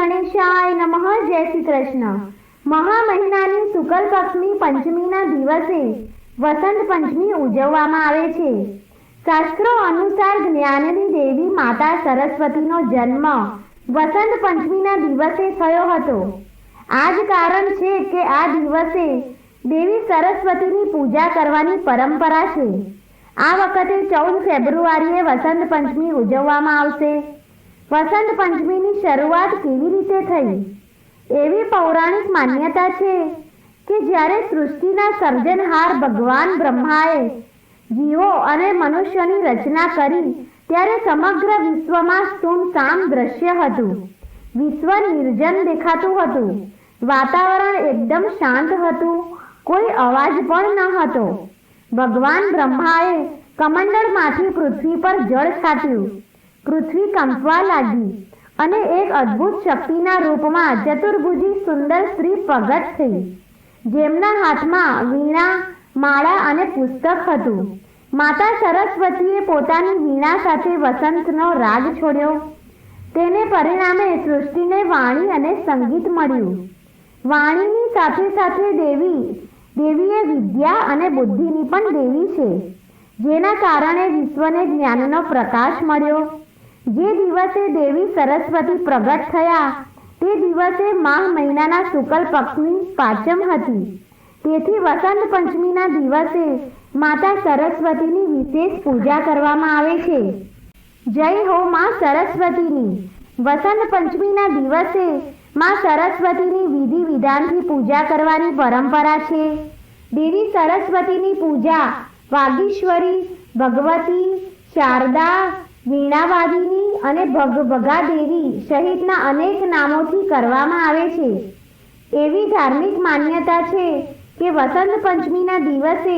ગણેશાય નમઃ. જય શ્રી કૃષ્ણ. મહા મહિનાની શુક્લ પક્ષની પંચમીના દિવસે વસંત પંચમી ઉજવવામાં આવે છે. શાસ્ત્રો અનુસાર જ્ઞાનની દેવી માતા સરસ્વતીનો જન્મ વસંત પંચમીના દિવસે થયો હતો. આ જ કારણ છે કે આ દિવસે દેવી સરસ્વતીની પૂજા કરવાની પરંપરા છે. આ વખતે ચૌદ ફેબ્રુઆરીએ વસંત પંચમી ઉજવવામાં આવશે. વસંત પંચમીની શરૂઆત કેવી રીતે થઈ? એવી પૌરાણિક માન્યતા છે કે જ્યારે સૃષ્ટિના સર્જનહાર ભગવાન બ્રહ્માએ જીવો અને મનુષ્યની રચના કરી, ત્યારે સમગ્ર વિશ્વમાં સુમસામ દ્રશ્ય હતું. વિશ્વ નિર્જન દેખાતું હતું. વાતાવરણ એકદમ શાંત હતું. કોઈ અવાજ પણ ન હતો. ભગવાન બ્રહ્માએ કમંડળમાંથી પૃથ્વી પર જળ છાટ્યું. પૃથ્વી કંપવા લાગી અને એક અદ્ભુત શક્તિના રૂપમાં ચતુર્ભુજી સુંદર સ્ત્રી પ્રગટ થઈ. જેમના હાથમાં વીણા, માળા અને પુસ્તક હતું. માતા સરસ્વતીએ પોતાની વીણા સાથે વસંતનો રાગ છોડ્યો. તેને પરિણામે સૃષ્ટિને વાણી અને સંગીત મળ્યું. વાણીની સાથે સાથે દેવી, દેવીએ વિદ્યા અને બુદ્ધિની પણ દેવી છે, જેના કારણે વિશ્વને જ્ઞાનનો પ્રકાશ મળ્યો. જે દિવસે દેવી સરસ્વતી પ્રગટ થયા, તે દિવસે માહ મહિનાના શુક્લ પક્ષની પાંચમ હતી. તેથી વસંત પંચમીના દિવસે માતા સરસ્વતીની વિશેષ પૂજા કરવામાં આવે છે. જય હો માં સરસ્વતીની. વસંત પંચમીના દિવસે માં સરસ્વતીની વિધિ વિધાનથી પૂજા કરવાની પરંપરા છે. દેવી સરસ્વતીની પૂજા વાગીશ્વરી, ભગવતી, શારદા વીણાવાદિની અને ભગભગા દેવી સહિતના અનેક નામોથી કરવામાં આવે છે. એવી ધાર્મિક માન્યતા છે કે વસંત પંચમીના દિવસે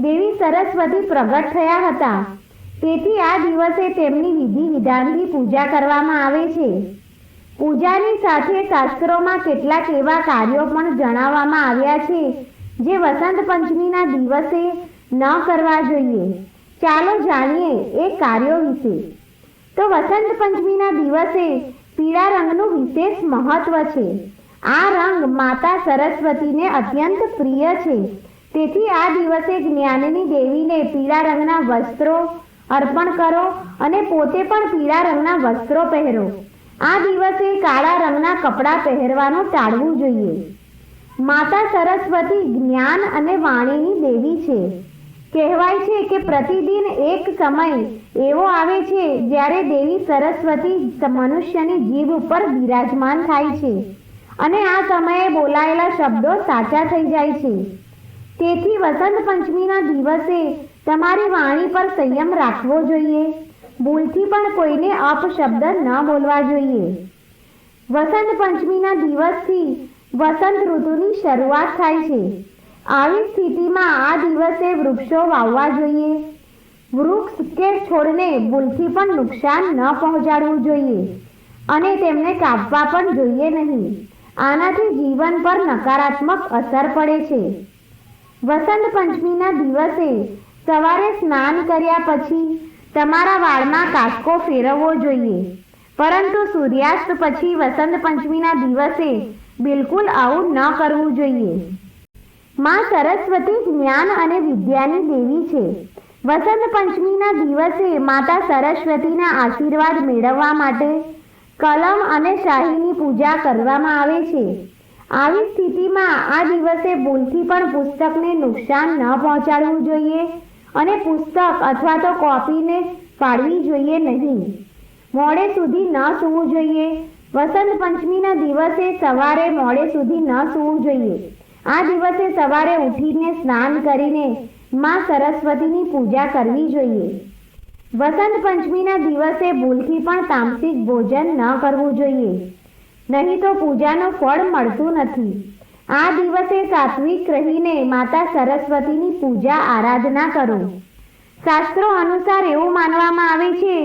દેવી સરસ્વતી પ્રગટ થયા હતા. તેથી આ દિવસે તેમની વિધિ વિધાનથી પૂજા કરવામાં આવે છે. પૂજાની સાથે શાસ્ત્રોમાં કેટલાક એવા કાર્યો પણ જણાવવામાં આવ્યા છે જે વસંત પંચમીના દિવસે ન કરવા જોઈએ. ચાલો જાણીએ એ કાર્યો વિશે. તો વસંત પંચમીના દિવસે પીળા રંગનું વિશેષ મહત્વ છે. આ રંગ માતા સરસ્વતીને અત્યંત પ્રિય છે. તેથી આ દિવસે જ્ઞાનની દેવીને પીળા રંગના વસ્ત્રો અર્પણ કરો અને પોતે પણ પીળા રંગના વસ્ત્રો પહેરો. આ દિવસે કાળા રંગના કપડાં પહેરવાનું ટાળવું જોઈએ. માતા સરસ્વતી જ્ઞાન અને વાણીની દેવી છે. કહેવાય છે કે પ્રતિદિન એક સમય એવો આવે છે જ્યારે દેવી સરસ્વતી મનુષ્યની જીભ ઉપર બિરાજમાન થાય છે અને આ સમયે બોલાયેલા શબ્દો સાચા થઈ જાય છે. તેથી વસંત પંચમીના દિવસે તમારી વાણી પર સંયમ રાખવો જોઈએ. ભૂલથી પણ કોઈને અપશબ્દ ન બોલવા જોઈએ. વસંત પંચમીના દિવસથી વસંત ઋતુની શરૂઆત થાય છે. આવી સ્થિતિમાં આ દિવસે વૃક્ષો વાવવા જોઈએ. વૃક્ષ કે છોડને ભૂલથી પણ નુકસાન ન પહોંચાડવું જોઈએ અને તેમને કાપવા પણ જોઈએ નહીં. આનાથી જીવન પર નકારાત્મક અસર પડે છે. વસંત પંચમીના દિવસે સવારે સ્નાન કર્યા પછી તમારા વાળમાં કાસકો ફેરવવો જોઈએ. પરંતુ સૂર્યાસ્ત પછી વસંત પંચમીના દિવસે બિલકુલ આવું ન કરવું જોઈએ. માં સરસ્વતી જ્ઞાન અને વિદ્યાની દેવી છે. વસંત પંચમીના દિવસે માતા સરસ્વતીના આશીર્વાદ મેળવવા માટે કલમ અને શાહીની પૂજા કરવામાં આવે છે. આવી સ્થિતિમાં આ દિવસે ભૂલથી પણ પુસ્તકને નુકસાન ન પહોંચાડવું જોઈએ અને પુસ્તક અથવા તો કોપીને ફાળવી જોઈએ નહીં. મોડે સુધી ન સૂવું જોઈએ. વસંત પંચમીના દિવસે સવારે મોડે સુધી ન સૂવું જોઈએ. આ દિવસે સવારે ઉઠીને સ્નાન કરીને માં સરસ્વતીની પૂજા કરવી જોઈએ. વસંત પંચમીના દિવસે ભૂલથી પણ તામસિક ભોજન ન કરવું જોઈએ. નહીં તો પૂજાનું ફળ મળતું નથી. આ દિવસે સાત્વિક રહીને માતા સરસ્વતીની પૂજા આરાધના કરો. શાસ્ત્રો અનુસાર એવું માનવામાં આવે છે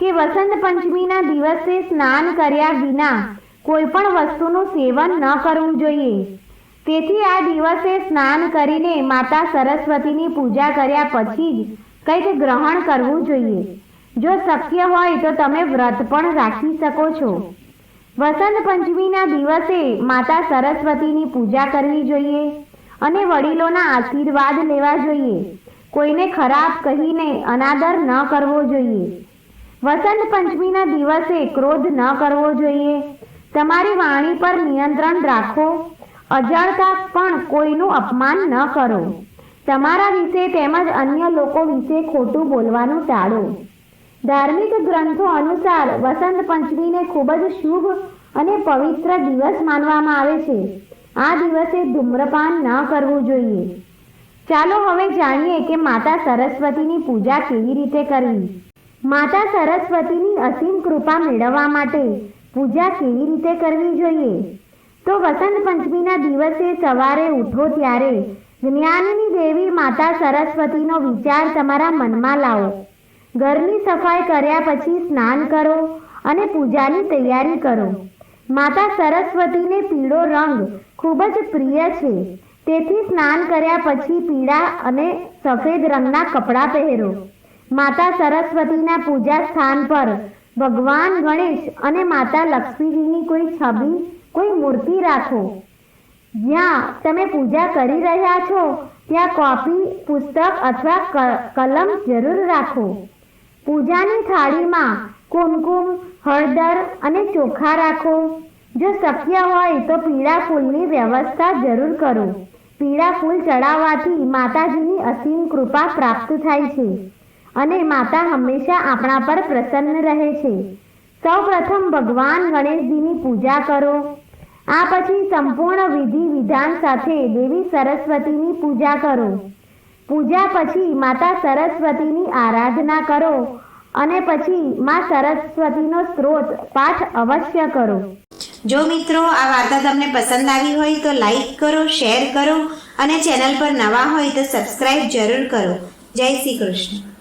કે વસંત પંચમીના દિવસે સ્નાન કર્યા વિના કોઈ પણ વસ્તુનું સેવન ન કરવું જોઈએ. તેથી આ દિવસે સ્નાન કરીને માતા સરસ્વતીની પૂજા કર્યા પછી જ કંઈક ગ્રહણ કરવું જોઈએ. જો શક્ય હોય તો તમે વ્રત પણ રાખી શકો છો. વસંત પંચમીના દિવસે માતા સરસ્વતીની પૂજા કરવી જોઈએ અને વડીલોના આશીર્વાદ લેવા જોઈએ. કોઈને ખરાબ કહીને અનાદર ન કરવો જોઈએ. વસંત પંચમીના દિવસે ક્રોધ ન કરવો જોઈએ. તમારી વાણી પર નિયંત્રણ રાખો. અજાણતા પણ કોઈનું અપમાન ન કરો. તમારા વિશે તેમજ અન્ય લોકો વિશે ખોટું બોલવાનું ટાળો. ધાર્મિક ગ્રંથો અનુસાર વસંત પંચમીને ખૂબ જ શુભ અને પવિત્ર દિવસ માનવામાં આવે છે. આ દિવસે ધૂમ્રપાન ન કરવું જોઈએ. ચાલો હવે જાણીએ કે માતા સરસ્વતીની પૂજા કેવી રીતે કરવી. માતા સરસ્વતીની અસીમ કૃપા મેળવવા માટે પૂજા કેવી રીતે કરવી જોઈએ? તો વસંત પંચમીના દિવસે સવારે ઉઠો ત્યારે જ્ઞાનની દેવી માતા સરસ્વતીનો વિચાર તમારા મનમાં લાવો. ઘરની સફાઈ કર્યા પછી સ્નાન કરો અને પૂજાની તૈયારી કરો. માતા સરસ્વતીને પીળો રંગ ખૂબ જ પ્રિય છે. તેથી સ્નાન કર્યા પછી પીળા અને સફેદ રંગના કપડાં પહેરો. માતા સરસ્વતીના પૂજા સ્થાન પર ભગવાન ગણેશ અને માતા લક્ષ્મીજીની કોઈ છબી કોઈ મૂર્તિ રાખો. જ્યાં તમે પૂજા કરી રહ્યા છો, ત્યાં કોપી, પુસ્તક અથવા કલમ જરૂર રાખો. પૂજાની થાળીમાં કુમકુમ, હળદર અને ચોખા રાખો. જો શક્ય હોય તો પીળા ફૂલની વ્યવસ્થા જરૂર કરો. પીળા ફૂલ ચડાવવાથી માતાજીની અસીમ કૃપા પ્રાપ્ત થાય છે અને માતા હંમેશા આપણા પર પ્રસન્ન રહે છે. સૌપ્રથમ ભગવાન ગણેશજીની પૂજા કરો. આ પછી સંપૂર્ણ વિધિ વિધાન સાથે દેવી સરસ્વતીની પૂજા કરો. પૂજા પછી માતા સરસ્વતીની આરાધના કરો અને પછી માં સરસ્વતીનો સ્ત્રોત પાઠ અવશ્ય કરો. જો મિત્રો આ વાર્તા તમને પસંદ આવી હોય તો લાઈક કરો, શેર કરો અને ચેનલ પર નવા હોય તો સબસ્ક્રાઈબ જરૂર કરો. જય શ્રી કૃષ્ણ.